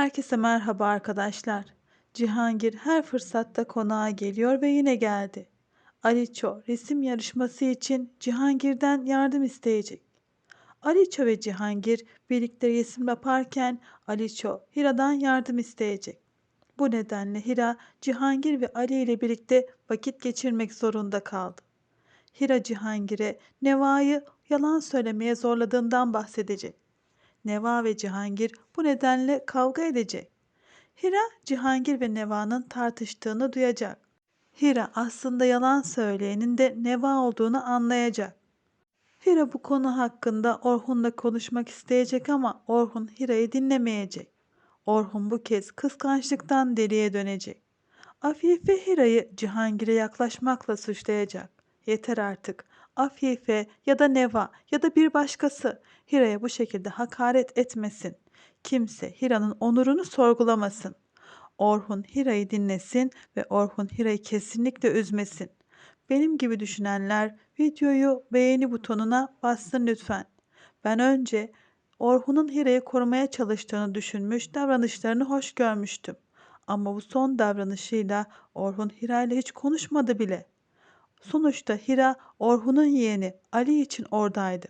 Herkese merhaba arkadaşlar. Cihangir her fırsatta konağa geliyor ve yine geldi. Aliço resim yarışması için Cihangir'den yardım isteyecek. Aliço ve Cihangir birlikte resim yaparken Aliço Hira'dan yardım isteyecek. Bu nedenle Hira Cihangir ve Ali ile birlikte vakit geçirmek zorunda kaldı. Hira Cihangir'e Neva'yı yalan söylemeye zorladığından bahsedecek. Neva ve Cihangir bu nedenle kavga edecek. Hira, Cihangir ve Neva'nın tartıştığını duyacak. Hira aslında yalan söyleyenin de Neva olduğunu anlayacak. Hira bu konu hakkında Orhun'la konuşmak isteyecek ama Orhun Hira'yı dinlemeyecek. Orhun bu kez kıskançlıktan deliye dönecek. Afife Hira'yı Cihangir'e yaklaşmakla suçlayacak. Yeter artık. Afife ya da Neva ya da bir başkası Hira'ya bu şekilde hakaret etmesin. Kimse Hira'nın onurunu sorgulamasın. Orhun Hira'yı dinlesin ve Orhun Hira'yı kesinlikle üzmesin. Benim gibi düşünenler videoyu beğeni butonuna bassın lütfen. Ben önce Orhun'un Hira'yı korumaya çalıştığını düşünmüş, davranışlarını hoş görmüştüm. Ama bu son davranışıyla Orhun Hira ile hiç konuşmadı bile. Sonuçta Hira Orhun'un yeğeni Ali için oradaydı.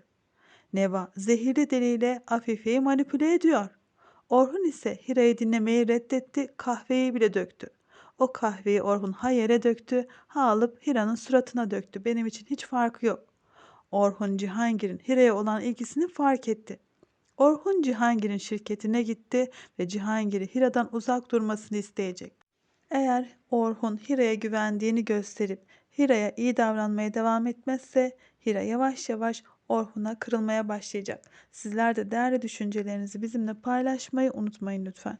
Neva zehirli diliyle Afife'yi manipüle ediyor. Orhun ise Hira'yı dinlemeyi reddetti, kahveyi bile döktü. O kahveyi Orhun ha yere döktü, ha alıp Hira'nın suratına döktü. Benim için hiç farkı yok. Orhun Cihangir'in Hira'ya olan ilgisini fark etti. Orhun Cihangir'in şirketine gitti ve Cihangir'i Hira'dan uzak durmasını isteyecek. Eğer Orhun Hira'ya güvendiğini gösterip Hira'ya iyi davranmaya devam etmezse Hira yavaş yavaş Orhun'a kırılmaya başlayacak. Sizler de değerli düşüncelerinizi bizimle paylaşmayı unutmayın lütfen.